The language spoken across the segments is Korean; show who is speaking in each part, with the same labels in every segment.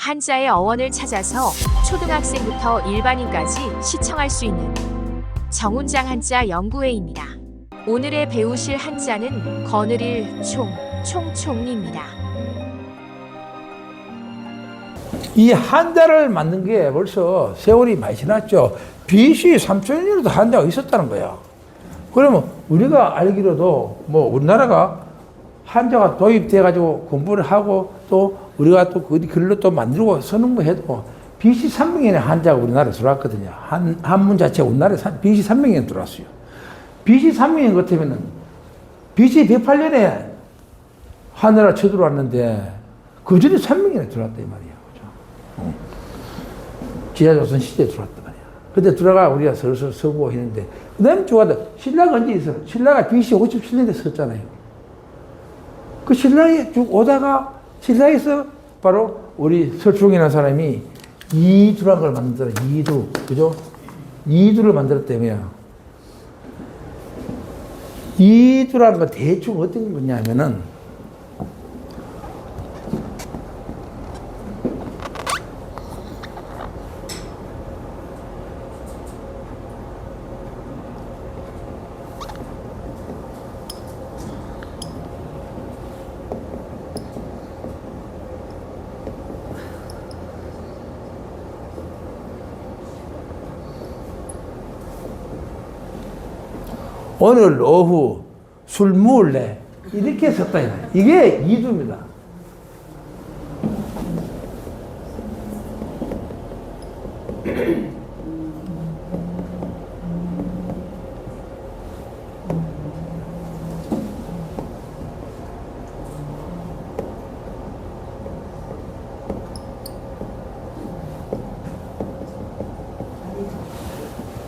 Speaker 1: 한자의 어원을 찾아서 초등학생부터 일반인까지 시청할 수 있는 정운장 한자 연구회입니다. 오늘의 배우실 한자는 거느릴 총, 총총입니다.
Speaker 2: 이 한자를 만든 게 벌써 세월이 많이 지났죠. BC 3천년에도 한자가 있었다는 거야. 그러면 우리가 알기로도 뭐 우리나라가 한자가 도입돼 가지고 공부를 하고 또 우리가 또 그 글로 또 만들고 쓰는 거 해도 BC 300년에 한자가 우리나라에 들어왔거든요. 한, 한문 자체가 우리나라에 사- BC 300년에 들어왔어요. BC 300년 같으면은 BC 108년에 하늘나라 쳐들어왔는데 그 전에 300년에 들어왔다 이 말이야. 그죠? 지하조선 시대에 들어왔단 말이야. 그때 들어가 우리가 슬슬 서고 했는데, 그 다음에 좋아하다. 신라가 언제 있어? 신라가 BC 57년에 썼잖아요. 그 신라에 쭉 오다가, 신라에서 바로 우리 설중이라는 사람이 이두란 걸 만들어, 이두. 그죠? 이두를 만들었다며. 이두라는 건 대충 어떤 거냐면은, 오늘 오후 술 먹을래? 이렇게 썼다. 이게 이두입니다.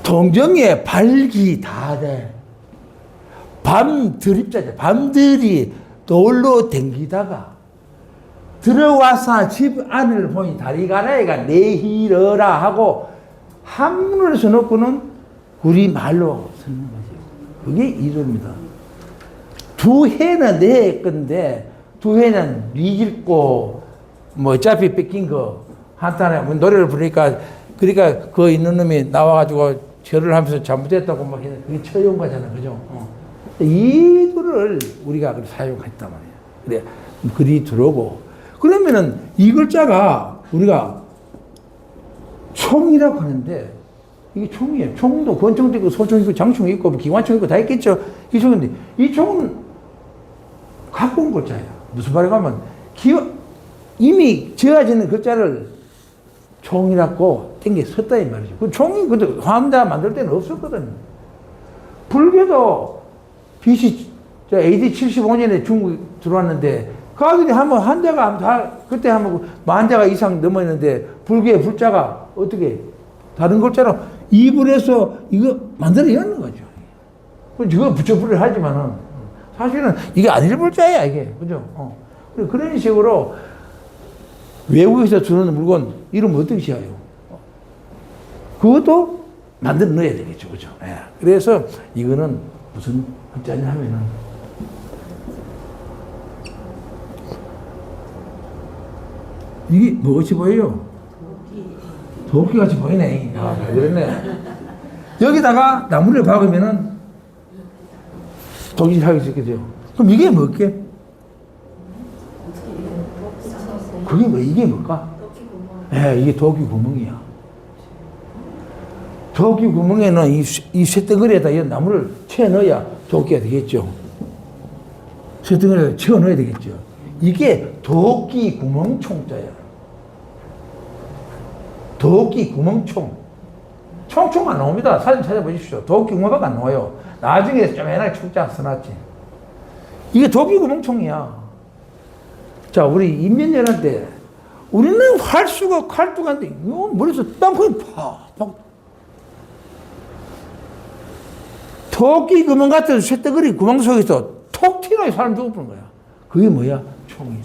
Speaker 2: 동정에 발기 다 돼. 밤 드립자죠. 밤들이 돌로 댕기다가 들어와서 집 안을 보니 다리가라이가 내히러라 하고 한문을 써놓고는 우리 말로 쓰는 거죠. 그게 이도입니다. 두 해는 내 건데 두 해는 네 읽고 뭐 어차피 뺏긴 거 한탄에 뭐 노래를 부르니까 그러니까 그 있는 놈이 나와가지고 절을 하면서 잘못했다고 막 했는데 그게 처용 거잖아 그죠? 어. 이두를 우리가 그걸 사용했단 말이야. 그래 글이 들어오고 그러면은 이 글자가 우리가 총이라고 하는데 이게 총이에요. 총도 권총도 있고 소총 있고 장총 있고 뭐 기관총 있고 다 있겠죠. 이 총인데 이 총은 갖고 온 글자야. 무슨 말인가 하면 기 이미 지어지는 글자를 총이라고 땡겨 썼다 이 말이죠. 그 총이 근데 화암자 만들 때는 없었거든. 불교도 BC 저 AD 75년에 중국 들어왔는데 가들이 한번 한자가 다 그때 한번 만자가 이상 넘었는데 불교의 불자가 어떻게 다른 글자로 이불에서 이거 만들어내는 거죠. 그 이거 붙여불을 하지만은 사실은 이게 아닐 불자야 이게 그죠? 어. 그런 식으로 외국에서 주는 물건 이름 어떻게 지어요? 어. 그것도 만들어 넣어야 되겠죠, 그죠? 예. 그래서 이거는 무슨 글자냐 하면은 이게 무엇이 보여요? 도끼 같이 보이네. 아, 그랬네. 여기다가 나무를 박으면은 도끼질 하기 쉽겠죠. 그럼 이게 뭘게? 그게 뭐, 이게 뭘까? 예, 이게 도끼 구멍이야. 도끼 구멍에는 이, 쇠- 이 쇳덩어리에다 이 나무를 채 넣어야 도끼가 되겠죠. 쇳덩어리에 채워 넣어야 되겠죠. 이게 도끼 구멍 총자야. 도끼 구멍총. 총총 안 나옵니다. 사진 찾아보십시오. 도끼 구멍밖에 안 나와요. 나중에 쪼매나게 총자 써놨지. 이게 도끼 구멍총이야. 자, 우리 인면열한테 우리는 활수가 칼뚝한데 이거 머리에서 땅콩이 팍팍 토끼 구멍 같은 쇳덩어리 구멍 속에서 톡 튀어나게 사람 죽어버린 거야. 그게 뭐야? 총이.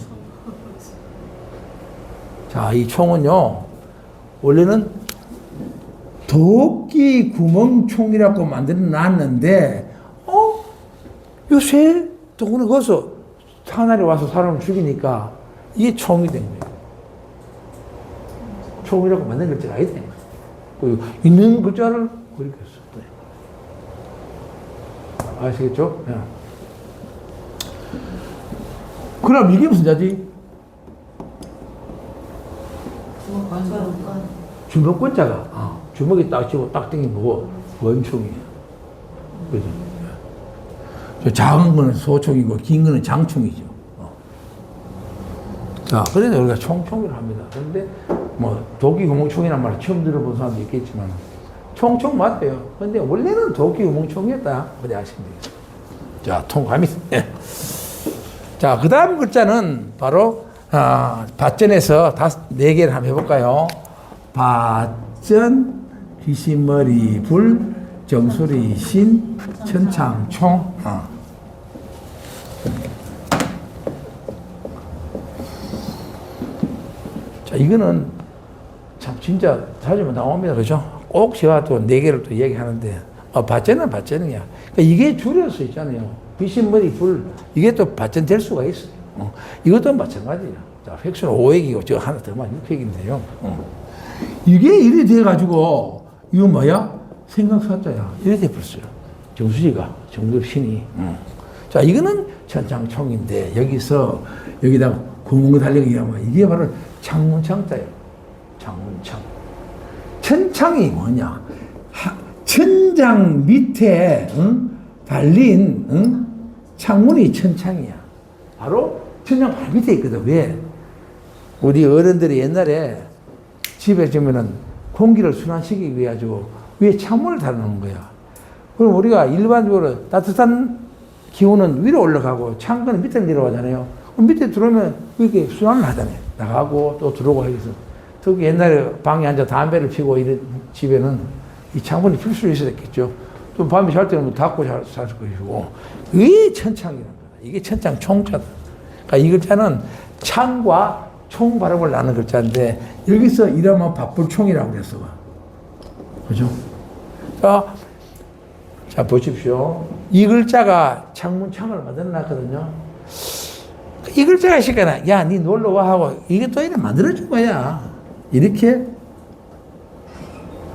Speaker 2: 자, 이 총은요, 원래는 도끼 구멍총이라고 만들어 놨는데, 어? 요새 동네 거기서 사나리 와서 사람을 죽이니까 이게 총이 된 거예요. 총이라고 만든 글자가 아니다. 그 있는 글자를 그렇게 썼다. 아시겠죠? 예. 그럼 이게 무슨 자지? 주먹권자가 아, 주먹이 딱 쥐고 딱 당기면 뭐 원총이에요. 그죠? 저 작은 거는 소총이고 긴 거는 장총이죠. 어. 자, 그래서 우리가 총총이를 합니다. 그런데 뭐 도끼 구멍총이란 말을 처음 들어본 사람도 있겠지만 총총 맞대요. 근데 원래는 도끼 구멍총이었다. 그래 아시면 되겠죠. 자, 통감이. 예. 자, 그 다음 글자는 바로 아, 밭전에서 다섯 네 개를 한번 해볼까요? 밭전, 귀신머리, 불, 정수리, 신, 천창, 총. 어. 자, 이거는 참 진짜 자주 나옵니다. 그죠? 꼭 제가 또네 개를 또 얘기하는데, 어, 밭전은 밭전이야. 그러니까 이게 줄여서 있잖아요. 귀신머리, 불. 이게 또 밭전 될 수가 있어요. 어. 이것도 마찬가지야. 자, 획수는 5획이고, 저 하나 더만 6획인데요. 어. 이게 이래 돼가지고, 이거 뭐야? 생각사자야. 이래 돼버렸어요. 정수지가, 정글 신이. 어. 자, 이거는 천장총인데, 여기서, 여기다 구멍 달리기 하면, 이게 바로 창문창자예요. 창문창. 천창이 뭐냐? 하- 천장 밑에 응? 달린 응? 창문이 천창이야. 바로 천장 발 밑에 있거든. 왜? 우리 어른들이 옛날에 집에 주면은 공기를 순환시키기 위해 가지고 위에 창문을 달아놓은 거야. 그럼 우리가 일반적으로 따뜻한 기온은 위로 올라가고 창문은 밑에 내려가잖아요. 그럼 밑에 들어오면 이렇게 순환을 하잖아요. 나가고 또 들어오고 해서. 특히 옛날에 방에 앉아 담배를 피고 이런 집에는 이 창문이 필수 있었겠죠. 또 밤에 잘 때는 뭐 닫고 잘, 잘 것이고. 이게 천창이라는 거다. 이게 천창 총자다. 그러니까 이 글자는 창과 총 발음을 나는 글자인데 여기서 이러면 밥불총이라고 그랬어. 그죠? 자, 자 보십시오. 이 글자가 창문 창을 만들어 놨거든요. 이 글자가 있으니까 야, 니 놀러 와 하고 이게 또 이렇게 만들어준 거야. 이렇게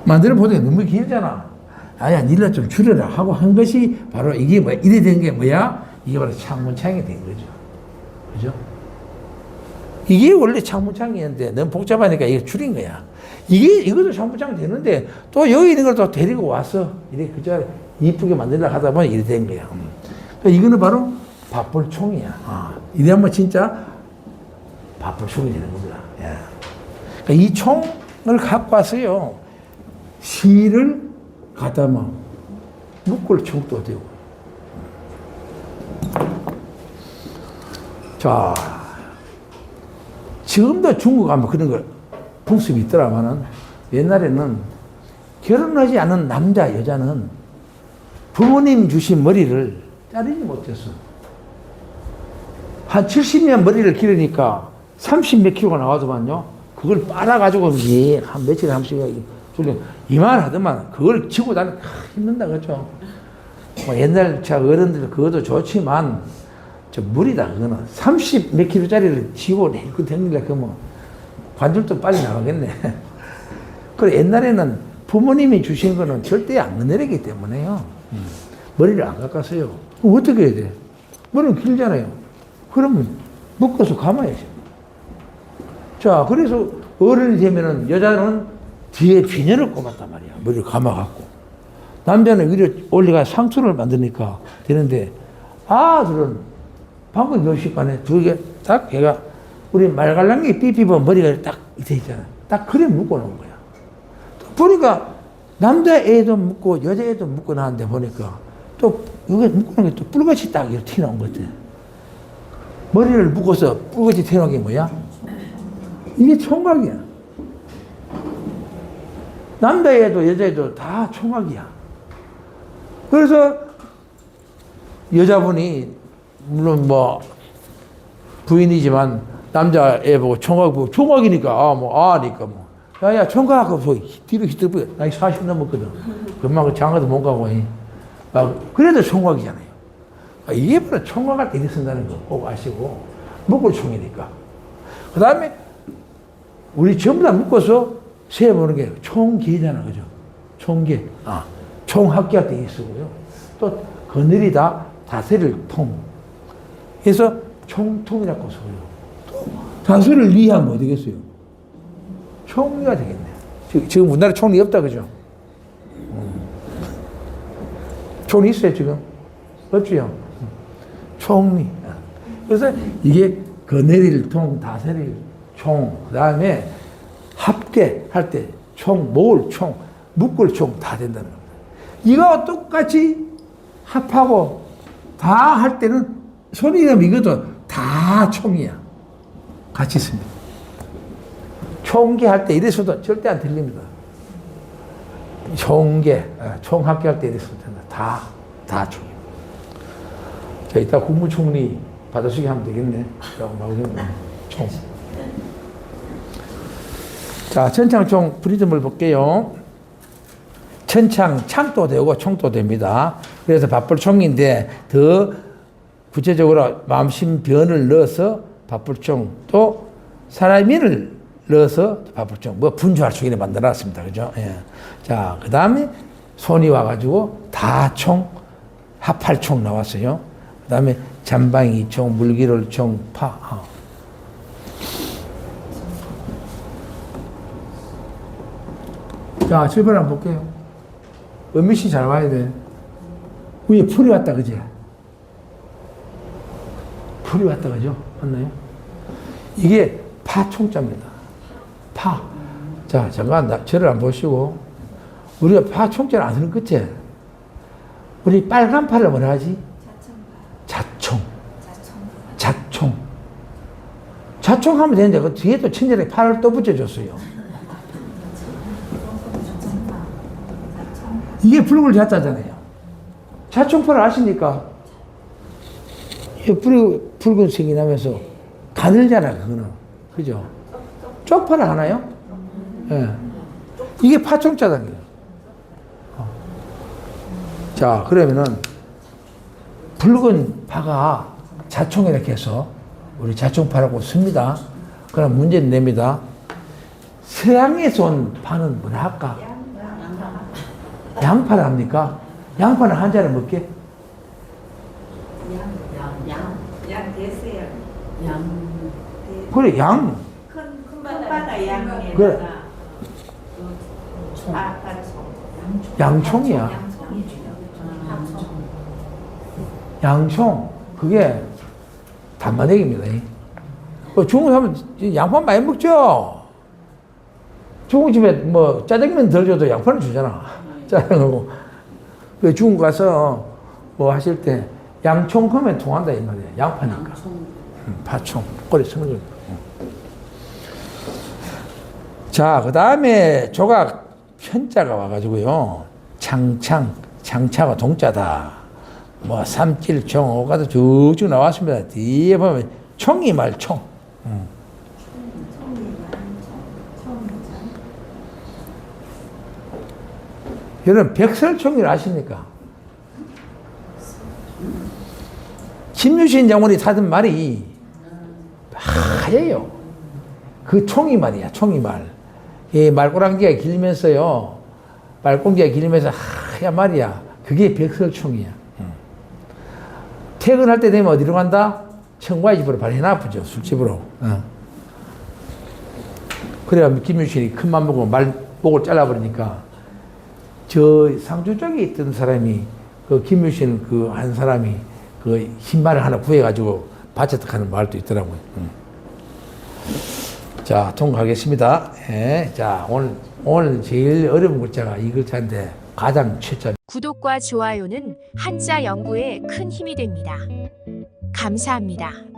Speaker 2: 만들어 보니까 너무 길잖아. 아야, 니를 좀 줄여라 하고 한 것이 바로 이게 뭐 이래 된 게 뭐야? 이게 바로 창문창이 된 거죠. 그죠? 이게 원래 창문창이었는데 너무 복잡하니까 이게 줄인 거야. 이게 이것도 창문창 되는데 또 여기 있는 걸 또 데리고 와서 이렇게 그저 이쁘게 만들려 하다 보니 이래 된 거야. 음. 그러니까 이거는 바로 밥불총이야. 아, 이래면 진짜 밥불총이 되는 겁니다. 예. 그러니까 이 총을 갖고 와서요 실을 막 묶을 총도 되고. 자. 지금도 중국 가면 그런 걸 풍습이 있더라마는 옛날에는 결혼하지 않은 남자 여자는 부모님 주신 머리를 자르지 못했어. 한 70년 머리를 기르니까 30 몇 킬로가 나와도만요. 그걸 빨아가지고 예, 한 며칠에 한 번씩 줄려 이만하더만 그걸 지고 다니 힘든다 그죠. 뭐 옛날 자 어른들 그것도 좋지만 저 무리다 그거는 30 몇 킬로짜리를 지고 내고 댕길래 그뭐 관절도 빨리 나가겠네. 그래 옛날에는 부모님이 주신 거는 절대 안 건드리기 때문에요. 음. 머리를 안 깎았어요. 어떻게 해야 돼? 머리는 길잖아요. 그러면 묶어서 감아야죠. 자, 그래서 어른이 되면은 여자는 뒤에 비녀를 꼽았단 말이야. 머리를 감아갖고. 남자는 위로 올리가 상투를 만드니까 되는데 아들은 방금 몇 시간에 두 개 딱 걔가 우리 말갈랑이 삐삐번 머리가 딱 이렇게 있잖아. 딱 그래 묶어 놓은 거야. 보니까 남자애도 묶고 여자애도 묶어 놨는데 보니까 또 묶어 놓은 게또 뿔같이 딱 이렇게 튀어나온 것 같아. 머리를 묶어서 뿔같이 튀어나온 게 뭐야? 이게 총각이야. 남자애도 여자애도 다 총각이야. 그래서 여자분이 물론 뭐 부인이지만 남자애 보고 총각 보고 총각이니까 아 뭐 아니까 뭐 야야 총각 하고 뭐 뒤로 히트뿌려 나이 40 넘었거든 금방 그 장가도 못 가고 이. 아, 그래도 총각이잖아요 아, 이게 바로 총각을 때려 쓴다는 거 꼭 아시고 묶을 총이니까 그 다음에 우리 전부 다 묶어서 세 보는 게 총계잖아, 그죠? 총계. 아, 총학기가 되어 있고요. 또 거느리다 다스릴 통. 그래서 총통이라고 써요. 또 다스를 이해하면 어디 겠어요 총리가 되겠네. 지금, 우리나라 총리 없다, 그죠? 음. 총리 있어요, 지금? 없지요? 음. 총리. 그래서 이게 거느릴 통, 다스릴 총, 그 다음에 합계할 때 총, 모을 총, 묶을 총 다 된다는 겁니다. 이거 똑같이 합하고 다 할 때는 소리가 이것도 다 총이야. 같이 있습니다. 총계 할 때 이래서도 절대 안 들립니다. 총계, 아, 총합계 할 때 이래서도. 다, 다 총입니다. 자, 이따 국무총리 받아쓰기 하면 되겠네. 라고 나오겠네. 총. 자, 천창총 프리즘을 볼게요. 천창, 창도 되고 총도 됩니다. 그래서 밥불총인데 더 구체적으로 마음심 변을 넣어서 밥불총 또 사람인을 넣어서 밥불총 뭐 분주할 수 있게 만들어놨습니다. 그죠? 예. 자, 그 다음에 손이 와가지고 다총, 합팔총 나왔어요. 그 다음에 잠방이총, 물기롤총, 파. 어. 자, 출발 한번 볼게요. 은미 씨잘 와야 돼. 위에 풀이 왔다, 그지? 풀이 왔다, 그죠? 맞나요? 이게 파총자입니다. 파. 자, 잠깐, 나, 저를 안 보시고. 우리가 파총자를 안 쓰는 끝에. 우리 빨간 파를 뭐라 하지? 자총. 자총. 자총 하면 되는데, 그 뒤에 또 친절하게 팔을 또 붙여줬어요. 이게 붉은 자자잖아요. 자총파를 아십니까? 이게 붉, 붉은색이 나면서 가늘잖아, 그거는. 그죠? 쪽파를 하나요? 예. 이게 파총자단 거예요. 어. 자, 그러면은 붉은 파가 자총 이렇게 해서 우리 자총파라고 씁니다. 그럼 문제는 냅니다. 서양에서 온 파는 뭐라 할까? 양파를 합니까? 양파는 한자를 먹게?
Speaker 3: 양 대세요.
Speaker 2: 그래, 양.
Speaker 3: 큰, 큰 바다 양에
Speaker 2: 그래.
Speaker 3: 아, 파총.
Speaker 2: 양총이야. 양총. 그게 단마대기입니다. 그 중국 하면 양파 많이 먹죠? 중국집에 뭐 짜장면 덜 줘도 양파는 주잖아. 짜장하고. 그 중국 가서 뭐 하실 때 양총 하면 통한다 이 말이야. 양파니까. 음, 파총. 꼬리 쓰는 거. 자, 그 다음에 조각 편자가 와가지고요. 창창, 창차가 동자다. 뭐, 삼질총, 오가도 쭉쭉 나왔습니다. 뒤에 보면 총이 말 총. 음. 여러분, 백설총이를 아십니까? 김유신 장군이 타던 말이 하얘요. 그 총이 말이야, 총이 말. 이 말꼬랑지가 길면서요, 말꽁지가 길면서 하얀 말이야. 그게 백설총이야. 응. 퇴근할 때 되면 어디로 간다? 청과의 집으로 바로 해놔보죠, 술집으로. 응. 그래야 김유신이 큰 맘 먹고 말, 목을 잘라버리니까 저 상주 쪽에 있던 사람이 그 김유신 그 한 사람이 그 흰말을 하나 구해가지고 바쳤다 하는 말도 있더라고요. 응. 자, 통과하겠습니다. 예, 자, 오늘, 오늘 제일 어려운 글자가 이 글자인데 가장 최자.
Speaker 1: 구독과 좋아요는 한자 연구에 큰 힘이 됩니다. 감사합니다.